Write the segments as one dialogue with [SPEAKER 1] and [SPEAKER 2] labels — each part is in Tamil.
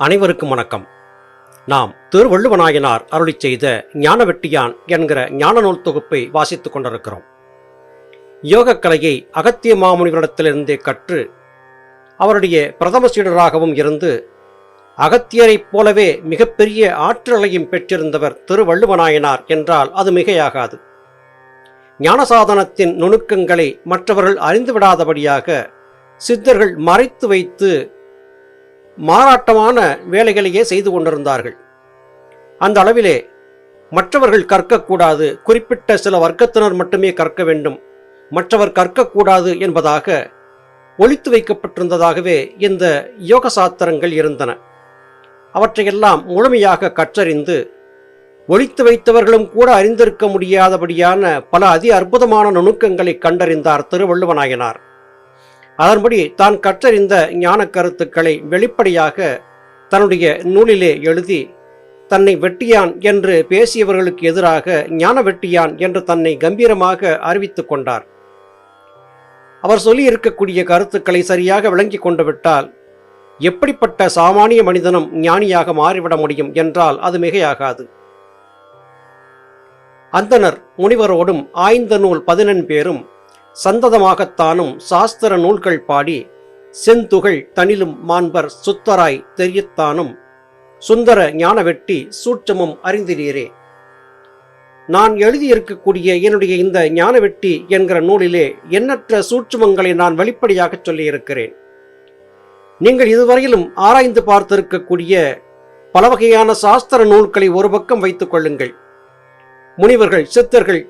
[SPEAKER 1] அனைவருக்கும் வணக்கம். நாம் திருவள்ளுவநாயனார் அருளிச் செய்த ஞானவெட்டியான் என்கிற ஞான நூல் தொகுப்பை வாசித்துக் கொண்டிருக்கிறோம். யோகக்கலையை அகத்திய மாமுனிவரிடத்திலிருந்தே கற்று அவருடைய பிரதம சீடராகவும் இருந்து அகத்தியரைப் போலவே மிகப்பெரிய ஆற்றலையும் பெற்றிருந்தவர் திருவள்ளுவநாயனார் என்றால் அது மிகையாகாது. ஞானசாதனத்தின் நுணுக்கங்களை மற்றவர்கள் அறிந்துவிடாதபடியாக சித்தர்கள் மறைத்து வைத்து மாறாட்டமான வேலைகளையே செய்து கொண்டிருந்தார்கள். அந்த அளவிலே மற்றவர்கள் கற்கக்கூடாது. குறிப்பிட்ட சில வர்க்கத்தினர் மட்டுமே கற்க வேண்டும். மற்றவர் கற்கக்கூடாது என்பதாக ஒழித்து வைக்கப்பட்டிருந்ததாகவே இந்த யோக சாத்திரங்கள் இருந்தன. அவற்றையெல்லாம் முழுமையாக கற்றறிந்து ஒழித்து வைத்தவர்களும் கூட அறிந்திருக்க முடியாதபடியான பல அதி அற்புதமான நுணுக்கங்களை கண்டறிந்தார் திருவள்ளுவநாயனார் அதன்படி தான் கற்றறிந்த ஞான கருத்துக்களை வெளிப்படையாக தன்னுடைய நூலிலே எழுதி தன்னை வெட்டியான் என்று பேசியவர்களுக்கு எதிராக ஞான வெட்டியான் என்று தன்னை கம்பீரமாக அறிவித்து கொண்டார். அவர் சொல்லி இருக்கக்கூடிய கருத்துக்களை சரியாக விளங்கி கொண்டு விட்டால் எப்படிப்பட்ட சாமானிய மனிதனும் ஞானியாக மாறிவிட முடியும் என்றால் அது மிகையாகாது. அந்தனர் முனிவரோடும் ஆய்ந்த நூல் பதினெண் பேரும் சந்ததமாகத்தானும் சாஸ்திர நூல்கள் பாடி செந்துகள் தனிலும் மாண்பர் சுத்தராய் தெரியத்தானும் சுந்தர ஞானவெட்டி சூட்சமும் அறிந்திரீரே. நான் எழுதியிருக்கக்கூடிய என்னுடைய இந்த ஞானவெட்டி என்கிற நூலிலே எண்ணற்ற சூட்சுமங்களை நான் வெளிப்படையாக சொல்லியிருக்கிறேன். நீங்கள் இதுவரையிலும் ஆராய்ந்து பார்த்திருக்கக்கூடிய பல வகையான சாஸ்திர நூல்களை ஒரு பக்கம் வைத்துக் கொள்ளுங்கள். முனிவர்கள் சித்தர்கள்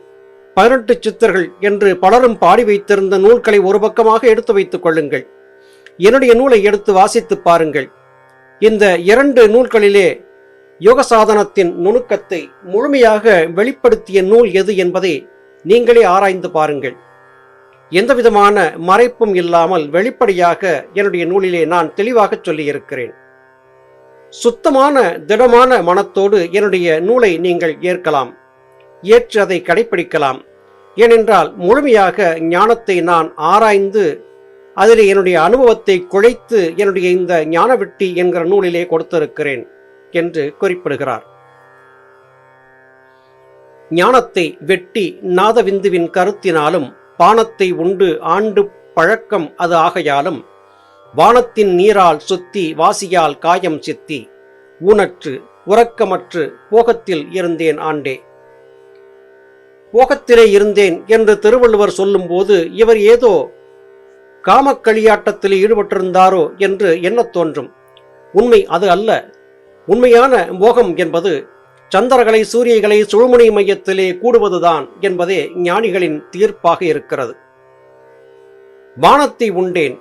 [SPEAKER 1] பதினெட்டு சித்தர்கள் என்று பலரும் பாடி வைத்திருந்த நூல்களை ஒரு பக்கமாக எடுத்து வைத்துக் கொள்ளுங்கள். என்னுடைய நூலை எடுத்து வாசித்து பாருங்கள். இந்த இரண்டு நூல்களிலே யோக சாதனத்தின் நுணுக்கத்தை முழுமையாக வெளிப்படுத்திய நூல் எது என்பதை நீங்களே ஆராய்ந்து பாருங்கள். எந்தவிதமான மறைப்பும் இல்லாமல் வெளிப்படையாக என்னுடைய நூலிலே நான் தெளிவாக சொல்லியிருக்கிறேன். சுத்தமான திடமான மனத்தோடு என்னுடைய நூலை நீங்கள் ஏற்கலாம். ஏற்று அதை கடைபிடிக்கலாம் ஏனென்றால் முழுமையாக ஞானத்தை நான் ஆராய்ந்து அதில் என்னுடைய அனுபவத்தை குழைத்து என்னுடைய இந்த ஞானவெட்டி என்கிற நூலிலே கொடுத்திருக்கிறேன் என்று குறிப்பிடுகிறார். ஞானத்தை வெட்டி நாதவிந்துவின் கருத்தினாலும் பானத்தை உண்டு ஆண்டு பழக்கம் அது ஆகையாலும் வானத்தின் நீரால் சுத்தி வாசியால் காயம் சித்தி ஊனற்று உறக்கமற்று போகத்தில் இருந்தேன் ஆண்டே. போகத்திலே இருந்தேன் என்று திருவள்ளுவர் சொல்லும்போது இவர் ஏதோ காமக்களியாட்டத்தில் ஈடுபட்டிருந்தாரோ என்று எண்ணத் தோன்றும். உண்மை அது அல்ல. உண்மையான மோகம் என்பது சந்திரகளை சூரியகளை சுழுமுனை மையத்திலே கூடுவதுதான் என்பதே ஞானிகளின் தீர்ப்பாக இருக்கிறது. பானத்தை உண்டேன்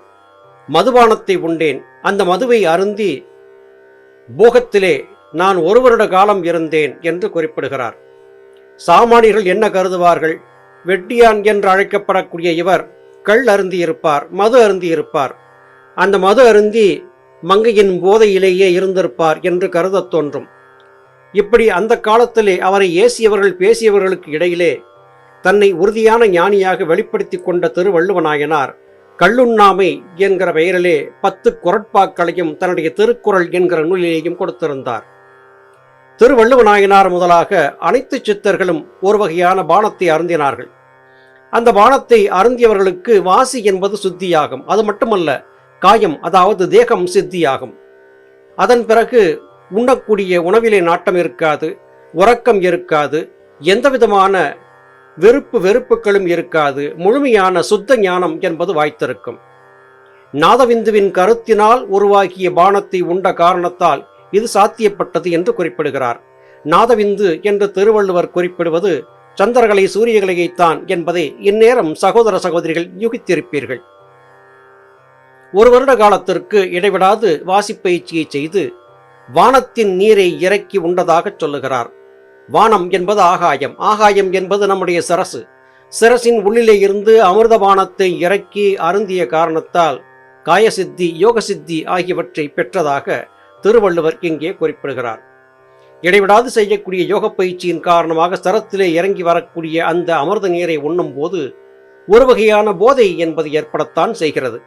[SPEAKER 1] மதுபானத்தை உண்டேன். அந்த மதுவை அருந்தி போகத்திலே நான் ஒரு வருட காலம் இருந்தேன் என்று குறிப்பிடுகிறார். சாமானியர்கள் என்ன கருதுவார்கள்? வெட்டியான் என்று அழைக்கப்படக்கூடிய இவர் கள் அருந்தி இருப்பார் மது அருந்தி இருப்பார் அந்த மது அருந்தி மங்கையின் போதையிலேயே இருந்திருப்பார் என்று கருதத் தோன்றும். இப்படி அந்த காலத்திலே அவரை ஏசியவர்கள் பேசியவர்களுக்கு இடையிலே தன்னை உறுதியான ஞானியாக வெளிப்படுத்தி கொண்ட திருவள்ளுவநாயனார் கள்ளுண்ணாமை என்கிற பெயரிலே பத்து குரட்பாக்களையும் தன்னுடைய திருக்குறள் என்கிற நூலிலேயும் கொடுத்திருந்தார். திருவள்ளுவநாயனார் முதலாக அனைத்து சித்தர்களும் ஒரு வகையான பானத்தை அருந்தினார்கள். அந்த பானத்தை அருந்தியவர்களுக்கு வாசி என்பது சுத்தியாகும். அது மட்டுமல்ல காயம் அதாவது தேகம் சித்தியாகும். அதன் பிறகு உண்ணக்கூடிய உணவிலே நாட்டம் இருக்காது உறக்கம் இருக்காது எந்த விதமான வெறுப்பு வெறுப்புகளும் இருக்காது முழுமையான சுத்த ஞானம் என்பது வாய்த்திருக்கும். நாதவிந்துவின் கருத்தினால் உருவாகிய பானத்தை உண்ட காரணத்தால் இது சாத்தியப்பட்டது என்று குறிப்பிடுகிறார். நாதவிந்து என்று திருவள்ளுவர் குறிப்பிடுவது சந்திரகலை சூரியகலையைத்தான் என்பதை இந்நேரம் சகோதர சகோதரிகள் யூகித்திருப்பீர்கள். ஒரு வருட காலத்திற்கு இடைவிடாது வாசிப்பயிற்சியை செய்து வானத்தின் நீரை இறக்கி உண்டதாகச் சொல்லுகிறார். வானம் என்பது ஆகாயம். ஆகாயம் என்பது நம்முடைய சரசு. சிரசின் உள்ளிலே இருந்து அமிர்தபானத்தை இறக்கி அருந்திய காரணத்தால் காயசித்தி யோகசித்தி ஆகியவற்றை பெற்றதாக திருவள்ளுவர் இங்கே குறிப்பிடுகிறார். இடைவிடாது செய்யக்கூடிய யோக பயிற்சியின் காரணமாக சரத்திலே இறங்கி வரக்கூடிய அந்த அமிர்த நீரை உண்ணும் போது ஒரு வகையான போதை என்பது ஏற்படத்தான் செய்கிறது.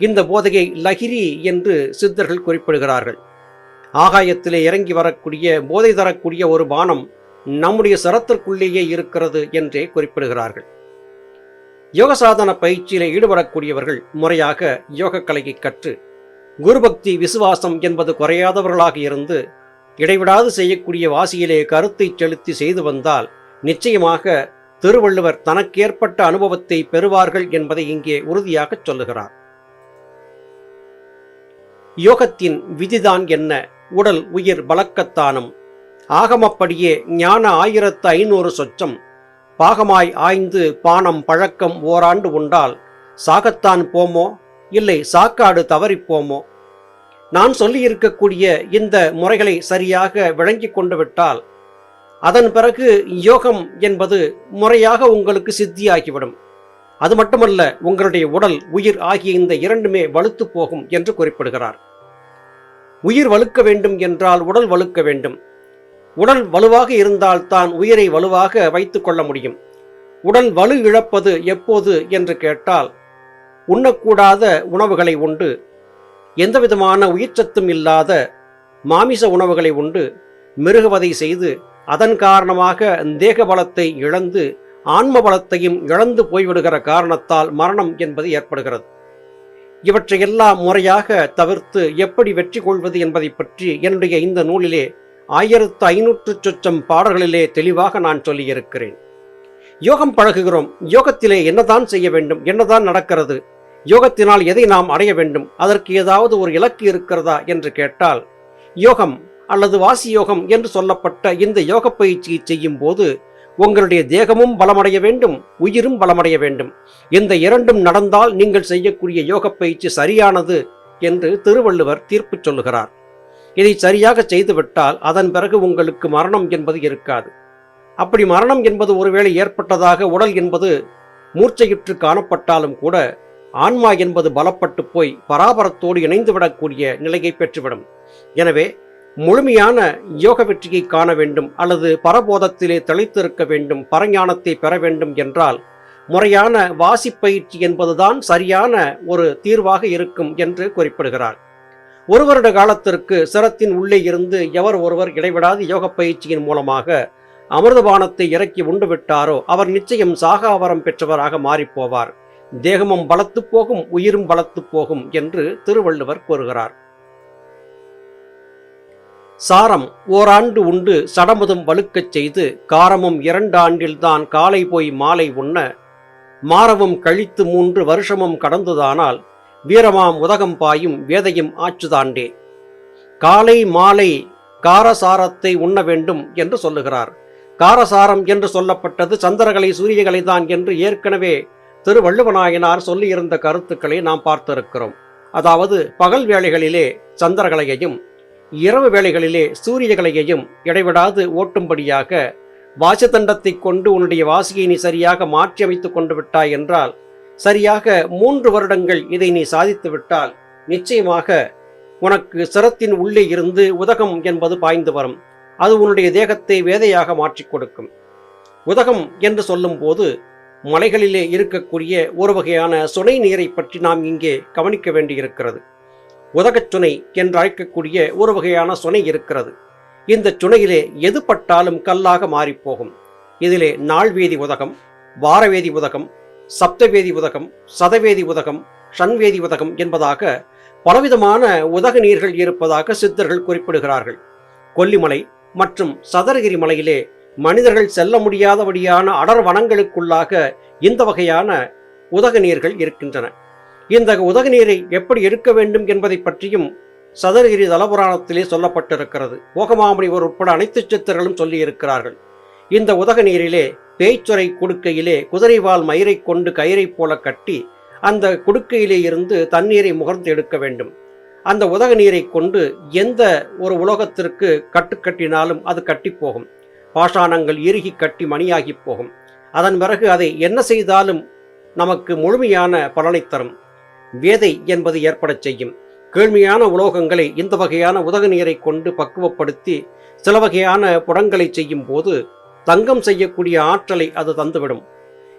[SPEAKER 1] இந்த போதையை லகிரி என்று சித்தர்கள் குறிப்பிடுகிறார்கள். ஆகாயத்திலே இறங்கி வரக்கூடிய போதை தரக்கூடிய ஒரு பானம் நம்முடைய சரத்திற்குள்ளேயே இருக்கிறது என்றே குறிப்பிடுகிறார்கள். யோக சாதன பயிற்சியிலே ஈடுபடக்கூடியவர்கள் முறையாக யோக கலையை கற்று குருபக்தி விசுவாசம் என்பது குறையாதவர்களாக இருந்து இடைவிடாது செய்யக்கூடிய வாசியிலே கருத்தை செலுத்தி செய்து வந்தால் நிச்சயமாக திருவள்ளுவர் தனக்கேற்பட்ட அனுபவத்தை பெறுவார்கள் என்பதை இங்கே உறுதியாகச் சொல்லுகிறார். யோகத்தின் விதிதான் என்ன? உடல் உயிர் பலக்கத்தானம் ஆகமப்படியே ஞான ஆயிரத்து ஐநூறு சொச்சம். பாகமாய் ஆய்ந்து பானம் பழக்கம் ஓராண்டு உண்டால் சாகத்தான் போமோ? இல்லை சாக்காடு தவறிப்போமோ? நான் சொல்லியிருக்கக்கூடிய இந்த முறைகளை சரியாக விளங்கி கொண்டு விட்டால் அதன் பிறகு யோகம் என்பது முறையாக உங்களுக்கு சித்தியாகிவிடும். அது மட்டுமல்ல உங்களுடைய உடல் உயிர் ஆகிய இந்த இரண்டுமே வலுத்து போகும் என்று குறிப்பிடுகிறார். உயிர் வலுக்க வேண்டும் என்றால் உடல் வலுக்க வேண்டும். உடல் வலுவாக இருந்தால் தான் உயிரை வலுவாக வைத்துக் கொள்ள முடியும். உடல் வலு இழப்பது எப்போது என்று கேட்டால் உண்ணக்கூடாத உணவுகளை உண்டு. எந்தவிதமான உயிர்ச்சத்தும் இல்லாத மாமிச உணவுகளை உண்டு மிருகவதை செய்து அதன் காரணமாக தேக பலத்தை இழந்து ஆன்ம பலத்தையும் இழந்து போய்விடுகிற காரணத்தால் மரணம் என்பது ஏற்படுகிறது. இவற்றையெல்லாம் முறையாக தவிர்த்து எப்படி வெற்றி கொள்வது என்பதை பற்றி என்னுடைய இந்த நூலிலே ஆயிரத்து ஐநூற்று சொச்சம் பாடல்களிலே தெளிவாக நான் சொல்லியிருக்கிறேன். யோகம் பழகுகிறோம். யோகத்திலே என்னதான் செய்ய வேண்டும்? என்னதான் நடக்கிறது? யோகத்தினால் எதை நாம் அடைய வேண்டும்? அதற்கு ஏதாவது ஒரு இலக்கு இருக்கிறதா? என்று கேட்டால் யோகம் அல்லது வாசி யோகம் என்று சொல்லப்பட்ட இந்த யோக பயிற்சியை செய்யும் போது உங்களுடைய தேகமும் பலமடைய வேண்டும் உயிரும் பலமடைய வேண்டும். இந்த இரண்டும் நடந்தால் நீங்கள் செய்யக்கூடிய யோக பயிற்சி சரியானது என்று திருவள்ளுவர் தீர்ப்பு சொல்லுகிறார். இதை சரியாக செய்துவிட்டால் அதன் பிறகு உங்களுக்கு மரணம் என்பது இருக்காது. அப்படி மரணம் என்பது ஒருவேளை ஏற்பட்டதாக உடல் என்பது மூர்ச்சையுற்று காணப்பட்டாலும் கூட ஆன்மா என்பது பலப்பட்டு போய் பராபரத்தோடு இணைந்துவிடக்கூடிய நிலையை பெற்றுவிடும். எனவே முழுமையான யோக வெற்றியை காண வேண்டும் அல்லது பரபோதத்திலே தெளித்திருக்க வேண்டும் பரஞானத்தை பெற வேண்டும் என்றால் முறையான வாசிப்பயிற்சி என்பதுதான் சரியான ஒரு தீர்வாக இருக்கும் என்று குறிப்பிடுகிறார். ஒரு வருட காலத்திற்கு சிரத்தின் உள்ளே இருந்து எவர் ஒருவர் இடைவிடாது யோக பயிற்சியின் மூலமாக அமிர்தபானத்தை இறக்கி உண்டுவிட்டாரோ அவர் நிச்சயம் சாகாவரம் பெற்றவராக மாறிப்போவார் தேகமும் பலத்து போகும் உயிரும் பலத்து போகும் என்று திருவள்ளுவர் கூறுகிறார். சாரம் ஓராண்டு உண்டு சடமுதும் வலுக்கச் செய்து காரமும் இரண்டாண்டில்தான் காலை போய் மாலை உண்ண மாறவும் கழித்து மூன்று வருஷமும் கடந்ததானால் வீரமாம் உதகம் பாயும் வேதையும் ஆச்சுதாண்டே. காலை மாலை காரசாரத்தை உண்ண வேண்டும் என்று சொல்லுகிறார். காரசாரம் என்று சொல்லப்பட்டது சந்திரகலை சூரியகலை தான் என்று ஏற்கனவே திருவள்ளுவநாயனார் சொல்லியிருந்த கருத்துக்களை நாம் பார்த்திருக்கிறோம். அதாவது பகல் வேளைகளிலே சந்திரகலையையும் இரவு வேளைகளிலே சூரியகலையையும் இடைவிடாது ஓட்டும்படியாக வாசதண்டத்தை கொண்டு உன்னுடைய வாசியை நீ சரியாக மாற்றி கொண்டு விட்டாய் என்றால் சரியாக மூன்று வருடங்கள் இதை நீ சாதித்து விட்டால் நிச்சயமாக உனக்கு சிரத்தின் உள்ளே இருந்து உதகம் என்பது பாய்ந்து வரும். அது உன்னுடைய தேகத்தை வேதையாக மாற்றிக் கொடுக்கும். உதகம் என்று சொல்லும்போது மலைகளிலே இருக்கக்கூடிய ஒரு வகையான சுனை நீரை பற்றி நாம் இங்கே கவனிக்க வேண்டியிருக்கிறது. உதகச் சுனை என்று அழைக்கக்கூடிய ஒரு வகையான சுனை இருக்கிறது. இந்த சுனையிலே எது பட்டாலும் கல்லாக மாறிப்போகும். இதிலே நாள்வேதி உதகம் வாரவேதி உதகம் சப்தவேதி உதகம் சதவேதி உதகம் ஷண்வேதி உதகம் என்பதாக பலவிதமான உதக நீர்கள் இருப்பதாக சித்தர்கள் குறிப்பிடுகிறார்கள். கொல்லிமலை மற்றும் சதரகிரி மலையிலே மனிதர்கள் செல்ல முடியாதபடியான அடர் வனங்களுக்குள்ளாக இந்த வகையான உதகநீர்கள் இருக்கின்றன. இந்த உதகநீரை எப்படி எடுக்க வேண்டும் என்பதை பற்றியும் சதுரகிரி தலபுராணத்திலே சொல்லப்பட்டிருக்கிறது. போகமாமுனிவர் உட்பட அனைத்து சித்தர்களும் சொல்லியிருக்கிறார்கள். இந்த உதக நீரிலே பேய்ச்சுரை குடுக்கையிலே குதிரைவால் மயிரை கொண்டு கயிறை போல கட்டி அந்த குடுக்கையிலே இருந்து தண்ணீரை முகர்ந்து எடுக்க வேண்டும். அந்த உதக நீரை கொண்டு எந்த ஒரு உலோகத்திற்கு கட்டுக்கட்டினாலும் அது கட்டி போகும். பாஷாணங்கள் இறுகி கட்டி மணியாகி போகும். அதன் பிறகு அதை என்ன செய்தாலும் நமக்கு முழுமையான பலனை தரும். வேதை என்பது ஏற்படச் செய்யும். கேள்மையான உலோகங்களை இந்த வகையான உதக நீரை கொண்டு பக்குவப்படுத்தி சில வகையான புடங்களை செய்யும் போது தங்கம் செய்யக்கூடிய ஆற்றலை அது தந்துவிடும்.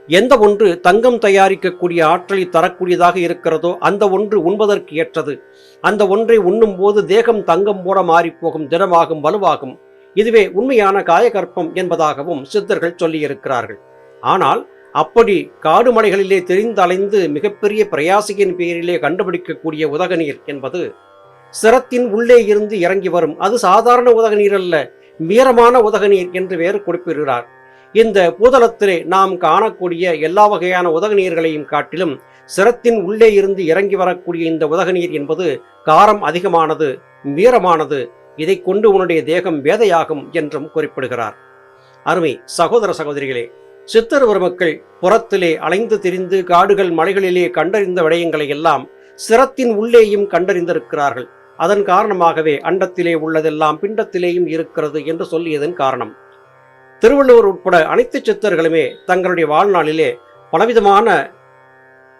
[SPEAKER 1] எந்த ஒன்று தங்கம் தயாரிக்கக்கூடிய ஆற்றலை தரக்கூடியதாக இருக்கிறதோ அந்த ஒன்று உண்பதற்கு ஏற்றது. அந்த ஒன்றை உண்ணும் போது தேகம் தங்கம் போல மாறிப்போகும் திடமாகும் வலுவாகும். இதுவே உண்மையான காயகற்பம் என்பதாகவும் சித்தர்கள் சொல்லியிருக்கிறார்கள். ஆனால் அப்படி காடு மலைகளிலே தெரிந்தலைந்து மிகப்பெரிய பிரயாசியின் பெயரிலே கண்டுபிடிக்கக்கூடிய உதகநீர் என்பது சிரத்தின் உள்ளே இருந்து இறங்கி வரும். அது சாதாரண உதகநீர் அல்ல வீரமான உதகநீர் என்று வேறு குறிப்பிடுகிறார். இந்த பூதளத்திலே நாம் காணக்கூடிய எல்லா வகையான உதகநீர்களையும் காட்டிலும் சிரத்தின் உள்ளே இருந்து இறங்கி வரக்கூடிய இந்த உதகநீர் என்பது காரம் அதிகமானது வீரமானது இதை கொண்டு உன்னுடைய தேகம் வேதையாகும் என்றும் குறிப்பிடுகிறார். அருமை சகோதர சகோதரிகளே சித்தர் மக்கள் புறத்திலே அலைந்து திரிந்து காடுகள் மலைகளிலே கண்டறிந்த விடயங்களை எல்லாம் சிரத்தின் உள்ளேயும் கண்டறிந்திருக்கிறார்கள். அதன் காரணமாகவே அண்டத்திலே உள்ளதெல்லாம் பிண்டத்திலேயும் இருக்கிறது என்று சொல்லியதன் காரணம். திருவள்ளுவர் உட்பட அனைத்து சித்தர்களுமே தங்களுடைய வாழ்நாளிலே பலவிதமான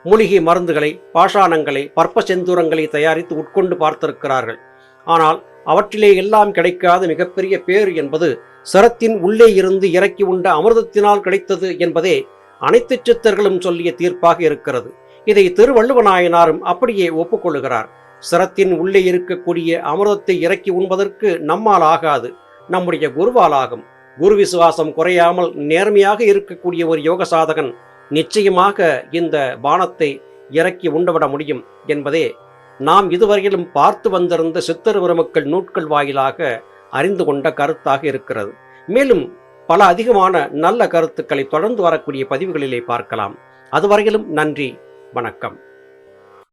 [SPEAKER 1] மூலிகை மருந்துகளை பாஷாணங்களை பற்ப செந்தூரங்களை தயாரித்து உட்கொண்டு பார்த்திருக்கிறார்கள். ஆனால் அவற்றிலே எல்லாம் கிடைக்காத மிகப்பெரிய பேர் என்பது சரத்தின் உள்ளே இருந்து இறக்கி உண்ட அமிர்தத்தினால் கிடைத்தது என்பதே அனைத்து சித்தர்களும் சொல்லிய தீர்ப்பாக இருக்கிறது. இதை திருவள்ளுவநாயனாரும் அப்படியே ஒப்புக்கொள்கிறார் சிரத்தின் உள்ளே இருக்கக்கூடிய அமிர்தத்தை இறக்கி உண்பதற்கு நம்மால் ஆகாது நம்முடைய குருவால் ஆகும் குரு விசுவாசம் குறையாமல் நேர்மையாக இருக்கக்கூடிய ஒரு யோக சாதகன் நிச்சயமாக இந்த பானத்தை இறக்கி உண்டுவிட முடியும் என்பதே நாம் இதுவரையிலும் பார்த்து வந்திருந்த சித்தர் பெருமக்கள் நூட்கள் வாயிலாக அறிந்து கொண்ட கருத்தாக இருக்கிறது. மேலும் பல அதிகமான நல்ல கருத்துக்களை தொடர்ந்து வரக்கூடிய பதிவுகளிலே பார்க்கலாம். அதுவரையிலும் நன்றி வணக்கம்.